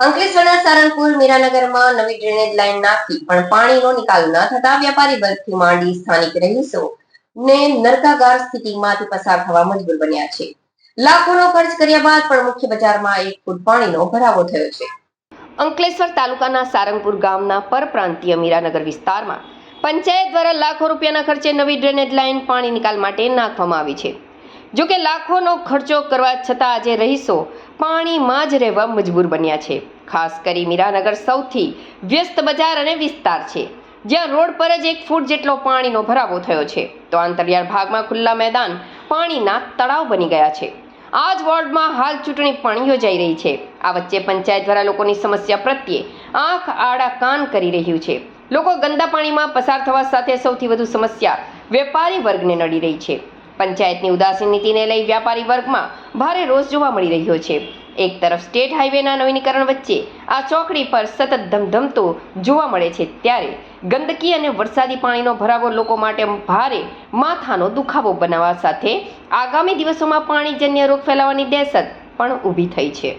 અંકલેશ્વરના સારંગપુર મીરાનગરમાં નવી drainage line નાખી પણ પાણીનો નિકાલ ન થતા વ્યાપારી વર્ગથી માંડી સ્થાનિક રહીશો ને નરકાગાર સ્થિતિમાંથી પસાર થવા મજબૂર બન્યા છે. લાખોનો ખર્ચ કર્યા બાદ પણ મુખ્ય બજારમાં એક ફૂટ પાણીનો ભરાવો થયો છે. અંકલેશ્વર તાલુકાના સારંગપુર ગામના પરપ્રાંતીય મીરાનગર વિસ્તારમાં પંચાયત દ્વારા લાખો રૂપિયાના ખર્ચે નવી ડ્રેનેજ લાઈન પાણી નિકાલ માટે નાખવામાં આવી છે. જો કે લાખોનો ખર્ચો કરવા છતાં આજે રહીશો પાણીમાં જ રહેવા મજબૂર બન્યા છે. ખાસ કરી મીરાનગર સૌથી વ્યસ્ત બજાર અને વિસ્તાર છે. જ્યાં રોડ પર જ એક ફૂટ જેટલો પાણીનો ભરાવો થયો છે. તો આંતરિયાળ ભાગમાં ખુલ્લા મેદાન પાણીના તળાવ બની ગયા છે. આ જ વોર્ડમાં હાલ ચૂંટણી પણ યોજાઈ રહી છે. આ વચ્ચે પંચાયત દ્વારા લોકોની સમસ્યા પ્રત્યે આંખ આડા કાન કરી રહ્યું છે. લોકો ગંદા પાણીમાં પસાર થવા સાથે સૌથી વધુ સમસ્યા વેપારી વર્ગને નડી રહી છે. પંચાયતની ઉદાસીન નીતિને લઈ વ્યાપારી વર્ગમાં ભારે રોષ જોવા મળી રહ્યો છે. એક તરફ સ્ટેટ હાઈવેના નવીનીકરણ વચ્ચે આ ચોકડી પર સતત ધમધમતો જોવા મળે છે ત્યારે ગંદકી અને વરસાદી પાણીનો ભરાવો લોકો માટે ભારે માથાનો દુખાવો બનાવવા સાથે આગામી દિવસોમાં પાણીજન્ય રોગ ફેલાવાની દહેશત પણ ઊભી થઈ છે.